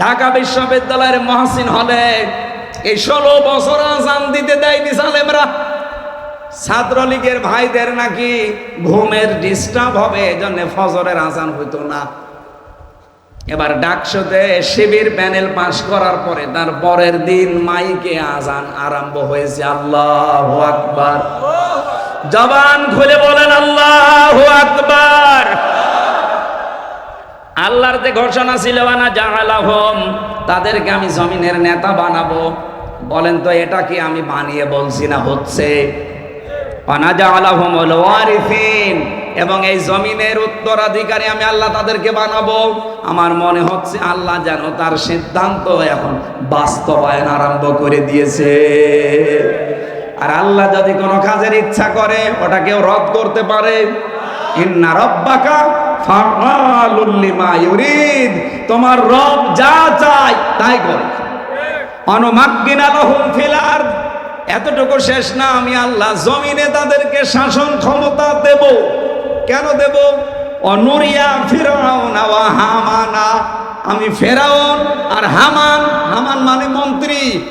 ঢাকা বিশ্ববিদ্যালয়ের মহাসিন হলে এই ষোলো বছর আজান দিতে দেয়নি সালেমরা ছাত্রলীগের ভাইদের নাকি ঘুমের ডিস্টার্ব হবে, এজন্য ফজরের আজান হইতো না। এবার ডাকশোতে শিবির প্যানেল পাশ করার পরে তার পরের দিন মাইকে আজান আরম্ভ হয়েছে। আল্লাহ আকবার। জবান খুলে বলেন, আল্লাহ আকবার। আল্লাহর যে ঘোষণা ছিল না জাহালাহম তাদেরকে আমি জমিনের নেতা বানাবো। বলেন তো, এটা কি আমি বানিয়ে বলছি না হচ্ছে? এবং এই জমিনের উত্তরাধিকারী আমি আল্লাহ তাদেরকে বানাবো। আমার মনে হচ্ছে আল্লাহ যেন তার সিদ্ধান্ত এখন বাস্তবায়ন আরম্ভ করে দিয়েছে। আর আল্লাহ যদি কোনো কাজের ইচ্ছা করে ওটা কেউ রদ করতে পারে। রব্বাকা তোমার রব যা চায় তাই করে। এতটুকু শেষ না, আমি আল্লাহ জমিনে তাদেরকে শাসন ক্ষমতা দেব। কেন দেব? অনুরিয়া ফিরাউন হামানা। আমি ফেরাউন আর হামান। হামান মানে মন্ত্রী।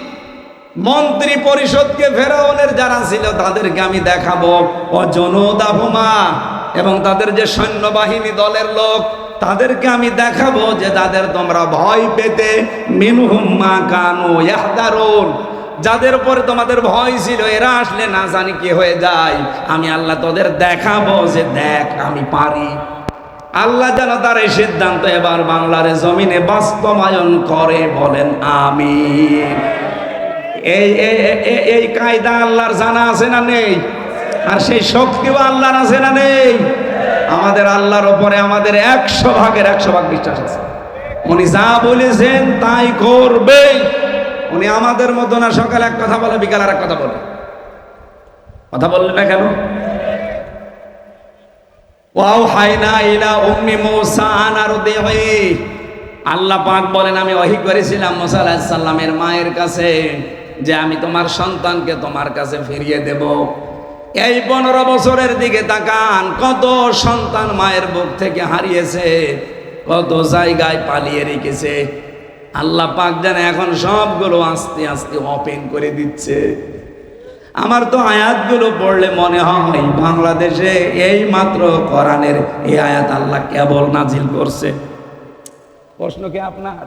মন্ত্রী পরিষদকে ফেরাউনের যারা ছিল তাদেরকে আমি দেখাবো। ও জনদাভমা এবং তাদের যে সৈন্যবাহিনী দলের লোক, তাদেরকে আমি দেখাবো যে যাদের তোমরা ভয় পেতে। মিনহুম্মা কানু ইয়াহদারুন। যাদের উপরে তোমাদের ভয় ছিল, এরা আসলে না জানি কি হয়ে যায়। আমি আল্লাহ তোদের দেখাবো যে দেখ, আমি পারি। আল্লাহ যেন তার এই সিদ্ধান্ত এবার বাংলার জমিনে বাস্তবায়ন করে বলেন আমি এই, এই- কায়দা আল্লাহর জানা আছে না নেই? আর সেই শক্তিও আল্লাহর আছে না নেই? আমাদের আল্লাহর ওপরে আমাদের একশো ভাগের একশো ভাগ বিশ্বাস আছে। উনি যা বলেছেন তাই করবে। উনি আমাদের মতো না, সকালে এক কথা বলে, বিকাল আর এক কথা বলে। কথা বললেন না কেন? ওয়াও হাইনা ইলা উম্মি মূসা আনার দেহি আল্লাহ পাক বলেন, আমি ওহি করেছিলাম মুসা আলাইহিস সালামের মায়ের কাছে যে আমি তোমার সন্তানকে তোমার কাছে ফিরিয়ে দেব। এই পনেরো বছরের দিকে তাকান, কত সন্তান মায়ের বুক থেকে হারিয়েছে, কত জায়গায় পালিয়ে রেখেছে। আল্লাহ পাক যেন এখন সবগুলো আস্তে আস্তে ওপেন করে দিচ্ছে। আমার তো আয়াতগুলো পড়লে মনে হয় বাংলাদেশে এই মাত্র কোরআনের এই আয়াত আল্লাহ কেবল নাজিল করছে। প্রশ্ন কি আপনার?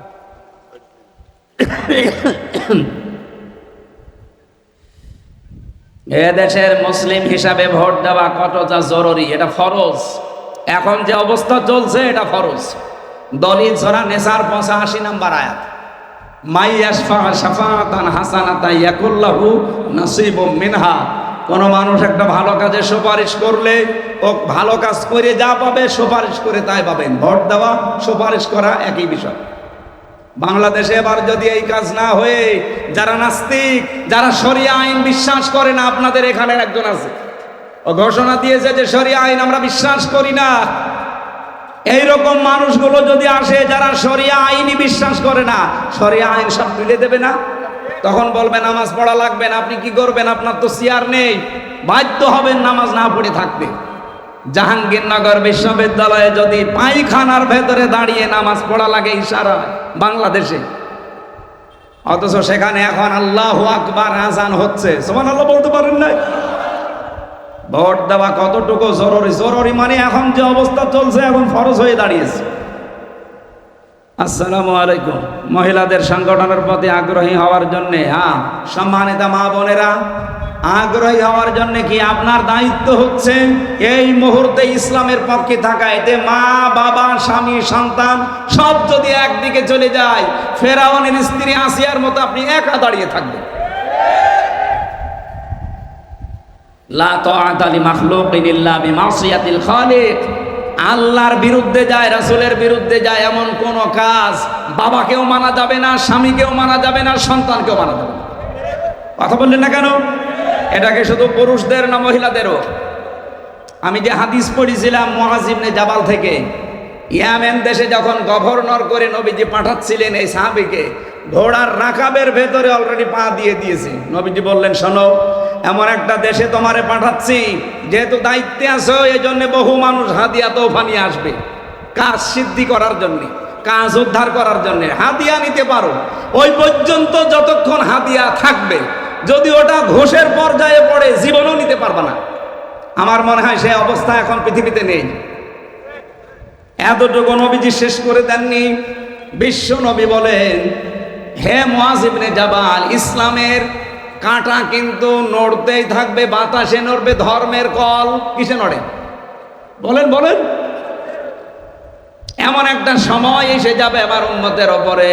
এ দেশের মুসলিম হিসাবে ভোট দেওয়া কতটা জরুরি? এটা ফরজ। এখন যে অবস্থা চলছে, এটা ফরজ। দলিল ছড়া নেশার পঁচাশি নাম্বার আয়াত। মিনহা। কোন মানুষ একটা ভালো কাজে সুপারিশ করলে, ও ভালো কাজ করে যা পাবে, সুপারিশ করে তাই পাবেন। ভোট দেওয়া, সুপারিশ করা একই বিষয়। বাংলাদেশে এবার যদি এই কাজ না হয়ে, যারা নাস্তিক, যারা শরিয়া আইন বিশ্বাস করে না, আপনাদের এখানে একজন আছে। ও ঘোষণা দিয়েছে যে শরিয়া আইন আমরা বিশ্বাস করি না। এইরকম মানুষগুলো যদি আসে, যারা শরিয়া আইনই বিশ্বাস করে না, শরিয়া আইন সব তুলে দেবে না? তখন বলবে, নামাজ পড়া লাগবে না, আপনি কি করবেন? আপনার তো চেয়ার নেই। বাধ্য হবেন নামাজ না পড়ে থাকতে। জাহাঙ্গীরনগর বিশ্ববিদ্যালয়ে যদি পায়খানার ভেতরে দাঁড়িয়ে নামাজ পড়া লাগে ইশারা বাংলাদেশে। অথচ সেখানে এখন আল্লাহ আকবার আজান হচ্ছে। সমান আল্লাহ বলতে পারেন নাই? ভোট দেওয়া কতটুকু জরুরি? জরুরি মানে এখন যে অবস্থা চলছে, এখন ফরজ হয়ে দাঁড়িয়েছে। আসসালামু আলাইকুম। মহিলাদের সংগঠনের প্রতি আগ্রহী হওয়ার জন্যে হ্যাঁ সম্মানিতা মা বোনেরা আগ্রহী হওয়ার জন্য কি আপনার দায়িত্ব হচ্ছে? এই মুহূর্তে ইসলামের পক্ষে থাকা এতে মা, বাবা, স্বামী, সন্তান সব যদি একদিকে চলে যায়, ফেরাউনের স্ত্রী আসিয়ার মতো আপনি একা দাঁড়িয়ে থাকবেন। আল্লাহর বিরুদ্ধে যায়, রাসূলের বিরুদ্ধে যায় এমন কোন কাজ বাবাকেও মানা যাবে না, স্বামীকেও মানা যাবে না, সন্তানকেও মানা যাবে না। কথা বললেন না কেন? এটাকে শুধু পুরুষদের না মহিলাদেরও। আমি যে হাদিস পড়েছিলাম মহাজিবনে জাবাল থেকে, ইয়ামেন দেশে যখন গভর্নর করে নবীজি পাঠাচ্ছিলেন এই সাহাবিকে, ঘোড়ার রাকাবের ভেতরে অলরেডি পা দিয়ে দিয়েছে। নবীজি বললেন, শোনো, এমন একটা দেশে তোমারে পাঠাচ্ছি, যেহেতু দায়িত্বে আছো এই জন্য বহু মানুষ হাদিয়া তোফা নিয়ে আসবে। কাজ সিদ্ধি করার জন্য, কাজ উদ্ধার করার জন্য হাদিয়া নিতে পারো। ওই পর্যন্ত যতক্ষণ হাদিয়া থাকবে যদি ওটা ঘোষের পর্যায়ে পড়ে, জীবনও নিতে পারবে না। আমার মনে হয় সে অবস্থা এখন পৃথিবীতে নেই। এতটুকু নবীজি শেষ করে দেননি। বিশ্ব নবী বলেন, হে মুয়াজিবনে জাবাল, ইসলামের কাঁটা কিন্তু নড়তেই থাকবে, বাতাসে নড়বে, ধর্মের কল কিসে নড়ে? বলেন বলেন। এমন একটা সময় এসে যাবে আবার উম্মতের ওপরে।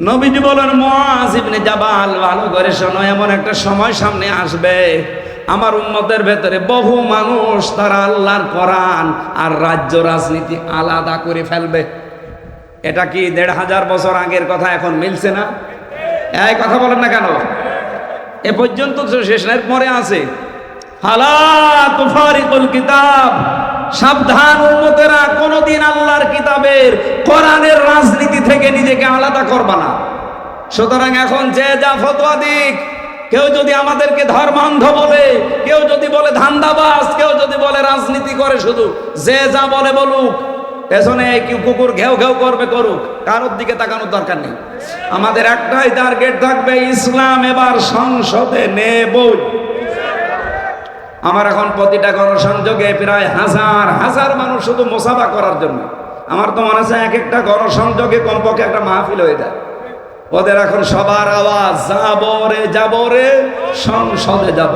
নবীজি বলেন, মুআজ ইবনে জাবাল, ভালো করে শোনো, এমন একটা সময় সামনে আসবে। আমার উম্মতের ভেতরে বহু মানুষ তারা আল্লাহর কোরআন আর রাজ্য রাজনীতি আলাদা করে ফেলবে। এটা কি দেড় হাজার বছর আগের কথা এখন মিলছে না? এই কথা বলেন না কেন? এ পর্যন্ত তো শেষ পরে আছে হালা তুফারিকুল কিতাব সাবধান উম্মতেরা, কোনদিন আল্লাহর কিতাবের, কোরআনের রাজনীতি থেকে নিজেকে আলাদা করবা না। সুতরাং এখন যে যা ফতোয়া দিক, কেউ যদি আমাদেরকে ধর্মান্ধ বলে, কেউ যদি বলে ধান্দাবাজ, কেউ যদি বলে রাজনীতি করে শুধু, যে যা বলে বলুক, পেছনে কি কুকুর ঘেউ ঘেউ করবে, করুক, কারোর দিকে তাকানোর দরকার নেই। আমাদের একটাই টার্গেট থাকবে, ইসলাম এবার সংসদে নেবই। আমার এখন প্রতিটা গণসংযোগে প্রায় হাজার হাজার মানুষ শুধু মোসাফা করার জন্য। আমার তো মনে হচ্ছে এক একটা গণসংযোগে কমপক্ষে একটা মাহফিল হয়ে যায়। ওদের এখন সবার আওয়াজ যাবরে যাবরে সংসদে যাব।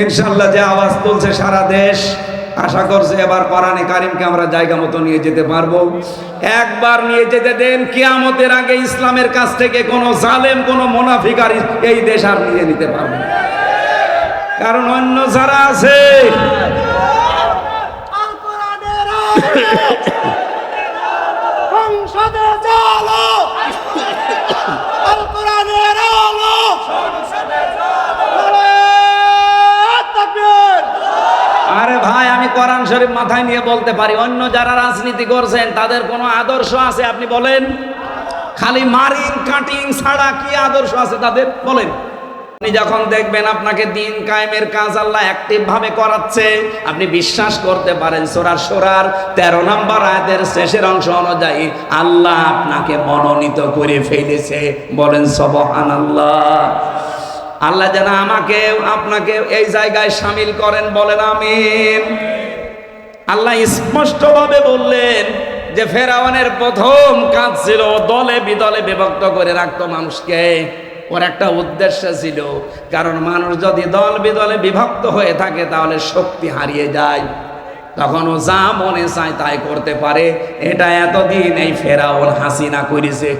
ইনশাল্লাহ যে আওয়াজ তুলছে সারা দেশ, আশা করছে এবার কোরআনে কারিমকে আমরা জায়গা মতো নিয়ে যেতে পারব। একবার নিয়ে যেতে দেন, কিয়ামতের আগে ইসলামের কাছ থেকে কোনো জালেম, কোনো মোনাফিকার এই দেশ আর নিয়ে নিতে পারবে না। কারণ অন্য যারা আছে। আরে ভাই আমি কোরআন শরীফ মাথায় নিয়ে বলতে পারি অন্য যারা রাজনীতি করছেন তাদের কোনো আদর্শ আছে আপনি বলেন? খালি মারিং কাটিং ছাড়া কি আদর্শ আছে তাদের? বলেন। আপনি যখন দেখবেন আপনাকে দিন কায়েমের কাজ আল্লাহ অ্যাক্টিভ ভাবে করাচ্ছে, আপনি বিশ্বাস করতে পারেন, সোরার সোরার তেরো নম্বর আয়াতের শেষের অংশ অনুযায়ী আল্লাহ আপনাকে মনোনীত করে ফেলেছে। বলেন সবহান আল্লাহ আল্লাহ যেন আমাকে, আপনাকে এই জায়গায় সামিল করেন, বলেন, আমিন। আল্লাহ স্পষ্টভাবে বললেন যে ফেরাওয়ানের প্রথম কাজ ছিল দলে বিদলে বিভক্ত করে রাখতো মানুষকে। ওর একটা উদ্দেশ্য ছিল, কারণ মানুষ যদি দল বিদলে বিভক্ত হয়ে থাকে, তাহলে শক্তি হারিয়ে যায়। তখন ও যা মনে চায় তাই করতে পারে। এটা এতদিন এই ফেরাওয়ান হাসিনা করেছে।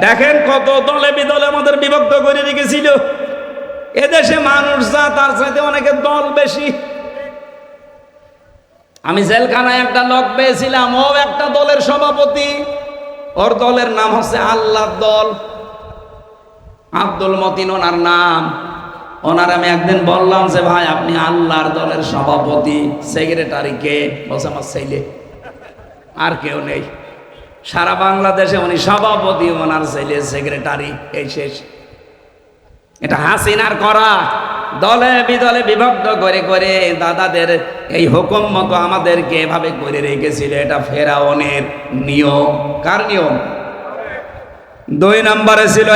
দেখেন কত দলে বিদলে আমাদের বিভক্ত করে রেখেছিল। এদেশে মানুষ যা, তার সাথে অনেকের দল বেশি। আমি জেলখানায় একটা লোক পেয়েছিলাম, ও একটা দলের সভাপতি। ওর দলের নাম হচ্ছে আল্লাহ দল। আব্দুল মতিন ওনার নাম। ওনার আমি একদিন বললাম যে, ভাই, আপনি আল্লাহর দলের সভাপতি সেক্রেটারি কে? বলছে, আমার ছেলে। আর কেউ নেই। সারা বাংলাদেশে উনি সভাপতি, ওনার ছেলে সেক্রেটারি এই শেষ। এটা হাসিনার করা। দলে বিদলে বিভক্ত করে করে দাদাদের এই হুকুম মতো আমাদেরকে এভাবে করে রেখেছিল। এটা ফেরাউনের নিয়ম। কার নিয়ম? দুই নম্বরে ছিল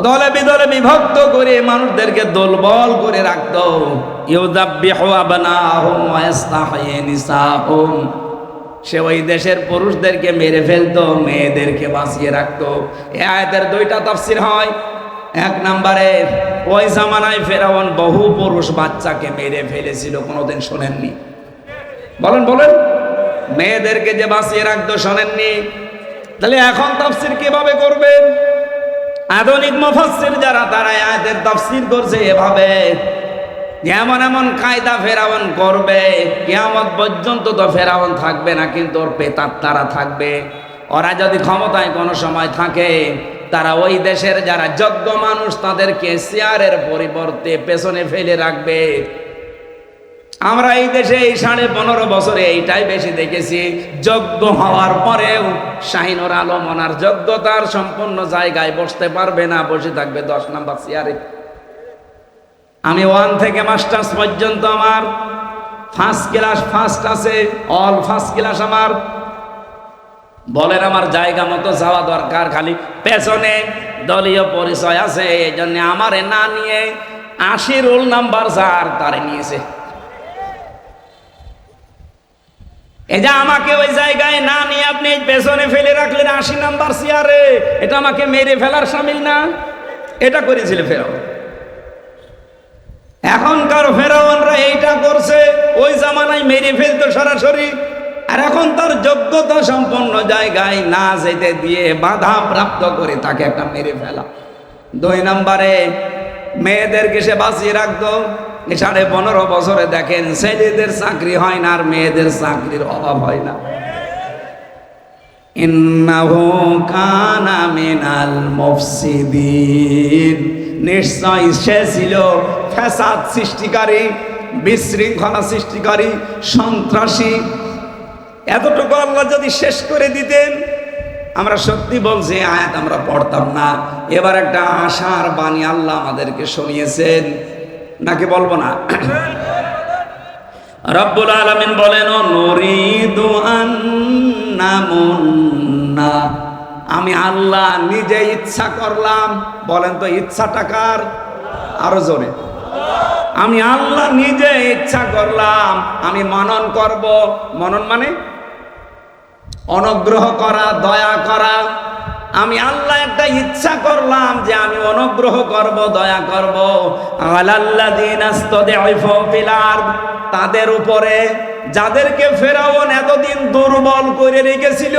দলে বিদলে বিভক্ত করে মানুষদেরকে দলবল করে রাখতো। সে ওই দেশের পুরুষদেরকে মেরে ফেলতো, মেয়েদেরকে বাঁচিয়ে রাখতো। এ আয়াতের দুইটা তাফসির হয়। এক নম্বরে, ওই জামানায় ফেরাউন বহু পুরুষ বাচ্চাকে মেরে ফেলেছিল, কোনোদিন শোনেননি। বলেন বলেন। মেয়েদেরকে যে বাঁচিয়ে রাখতো শোনেননি, তাহলে এখন তাফসির কীভাবে করবেন? আধুনিক মুফাসসির যারা, তারা আয়াতের তাফসির করছে এভাবে। এমন এমন কায়দা ফেরাউন করবে, কিয়ামত পর্যন্ত তো ফেরাউন থাকবে না, কিন্তু ওর পেতার তারা থাকবে। ওরা যদি ক্ষমতায় কোনো সময় থাকে, তারা ওই দেশের যারা যোগ্য মানুষ, তাদেরকে চেয়ারের পরিবর্তে পেছনে ফেলে রাখবে। আমরা এই দেশে এই সাড়ে পনেরো বছরে এইটাই বেশি দেখেছি। যজ্ঞ হওয়ার পরেও শাহিনুর আলম ওনার যোগ্যতার সম্পূর্ণ জায়গায় বসতে পারবে না, বসে থাকবে দশ নাম্বার চেয়ারে আমি ওয়ান থেকে মাস্টার্স পর্যন্ত আমার ফার্স্ট ক্লাস ফার্স্ট আছে অল ফার্স্ট ক্লাস আমার। বলেন আমার জায়গা মতো যাওয়া দরকার, খালি পেছনে দলীয় পরিচয় আছে এই জন্য আমারে না নিয়ে আশি রোল নাম্বার যার তারে নিয়েছে। এই যে আমাকে ওই জায়গায় না নিয়ে আপনি পেছনে ফেলে রাখলেন আশি নাম্বার চেয়ারে। এটা আমাকে মেরে ফেলার সামিল না। এটা করেছিল ফেরাও। এখনকার ফেরাওয়ানরা এইটা করছে, ওই জামানায় মেরে ফেলতো সরাসরি। আর এখন তার যোগ্যতা সম্পন্ন জায়গায় না যেতে দিয়ে বাধা প্রাপ্ত করে তাকে একটা মেরে ফেলা। দুই নম্বরে, মেয়েদেরকে সে বাঁচিয়ে রাখতো। সাড়ে পনেরো বছরে দেখেন, ছেলেদের চাকরি হয় না আর মেয়েদের চাকরির অভাব হয় না। ছিল ফ্যাসাদ সৃষ্টিকারী, বিশৃঙ্খলা সৃষ্টিকারী, সন্ত্রাসী। এতটুকু আল্লাহ যদি শেষ করে দিতেন, আমরা সত্যি বলছি, আয়াত আমরা পড়তাম না। এবার একটা আশার বাণী আল্লাহ আমাদেরকে শুনিয়েছেন নাকি বলব না? রব্বুল আলমিন বলেন আমি আল্লাহ নিজে ইচ্ছা করলাম। বলেন তো, ইচ্ছাটা কার? আরও জোরে। আমি আল্লাহ নিজে ইচ্ছা করলাম। আমি মনন করব। মনন মানে অনুগ্রহ করা, দয়া করা। আমি আল্লাহ একটা ইচ্ছা করলাম যে আমি অনুগ্রহ করব, দয়া করব। তাদের উপরে যাদেরকে ফেরাউন এতদিন দুর্বল করে রেখেছিল,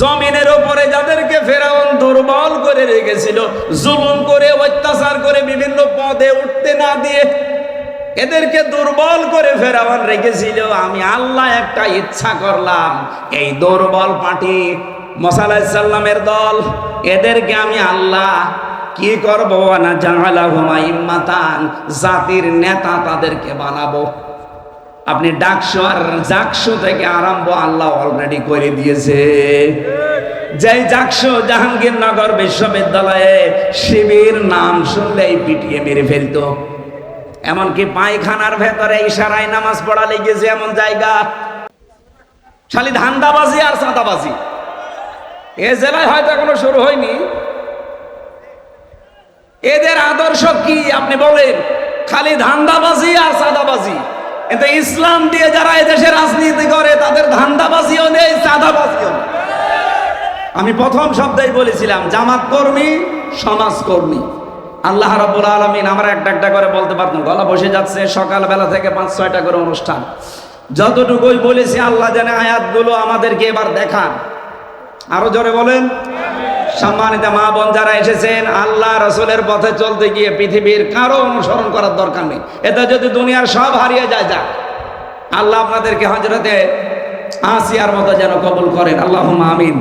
জমিনের উপরে যাদেরকে ফেরাউন দুর্বল করে রেখেছিল, জুলুম করে, অত্যাচার করে বিভিন্ন পদে উঠতে না দিয়ে এদেরকে দুর্বল করে ফেরাউন রেখেছিল। আমি আল্লাহ একটা ইচ্ছা করলাম, এই দুর্বল পার্টি মসালামের দল, এদেরকে আমি আল্লাহ কি করব? না জানালা ইম্মাতান, জাতির নেতা তাদেরকে বানাবো। আপনি ডাকশো আর জাকশো থেকে আরম্ভ আল্লাহ অলরেডি করে দিয়েছে। যেই জাকশো জাহাঙ্গীরনগর বিশ্ববিদ্যালয়ে শিবির নাম শুনলেই পিটিয়ে মেরে ফেলতো। এমনকি পায়খানার ভেতরে ইশারায় নামাজ পড়া লেগেছে এমন জায়গা। খালি ধান্দাবাজি আর চাঁদাবাজি। এ জেলায় হয়তো এখনও শুরু হয়নি। এদের আদর্শ কি আপনি বলেন? খালি ধান্দাবাজি আর চাঁদাবাজি। কিন্তু ইসলাম দিয়ে যারা এদেশে রাজনীতি করে, তাদের ধান্দাবাজিও নেই, চাঁদাবাজিও নেই। আমি প্রথম শব্দেই বলেছিলাম, জামাত কর্মী, সমাজ কর্মী। আল্লাহ রাব্বুল আলামিন আমরা একটা একটা করে বলতে পারতাম গলা বসে যাচ্ছে, সকালবেলা থেকে পাঁচ, ছয়টা করে অনুষ্ঠান। যতটুকুই বলেছি, আল্লাহ জানে আয়াতগুলো আমাদেরকে এবার দেখান। আরও জোরে বলেন। সম্মানিত মা বোন যারা এসেছেন, আল্লাহ রসুলের পথে চলতে গিয়ে পৃথিবীর কারও অনুসরণ করার দরকার নেই। এতে যদি দুনিয়ার সব হারিয়ে যায়, যাক। আল্লাহ আপনাদেরকে হজরতে আসিয়ার মতো যেন কবুল করেন। আল্লাহ আমিন।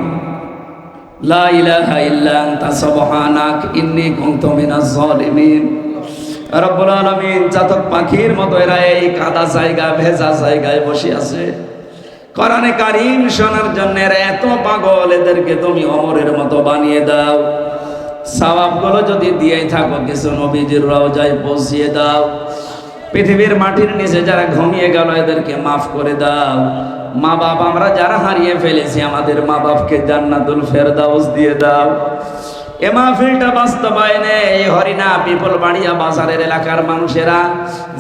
চাতক পাখির মতো এরা এই কাদা জায়গা ভেজা জায়গায় বসে আছে। কোরআনে কারিম শোনার জন্য এত পাগল, এদেরকে তুমি অমরের মতো বানিয়ে দাও। সওয়াবগুলো যদি দিয়েই থাকো, কিছু নবীজির রওজায় পৌঁছিয়ে দাও। পৃথিবীর মাটির নিচে যারা ঘুমিয়ে গেল, এদেরকে মাফ করে দাও। মা বাপ আমরা যারা হারিয়ে ফেলেছি, আমাদের মা বাপকে জান্নাতুল ফেরদাউস দিয়ে দাও। এ মাহফিলটা বাস্তবায়নে, এই হরিণা পিপল বাড়িয়া বাজারের এলাকার মানুষেরা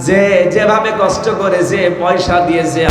যে যেভাবে কষ্ট করেছে, পয়সা দিয়েছে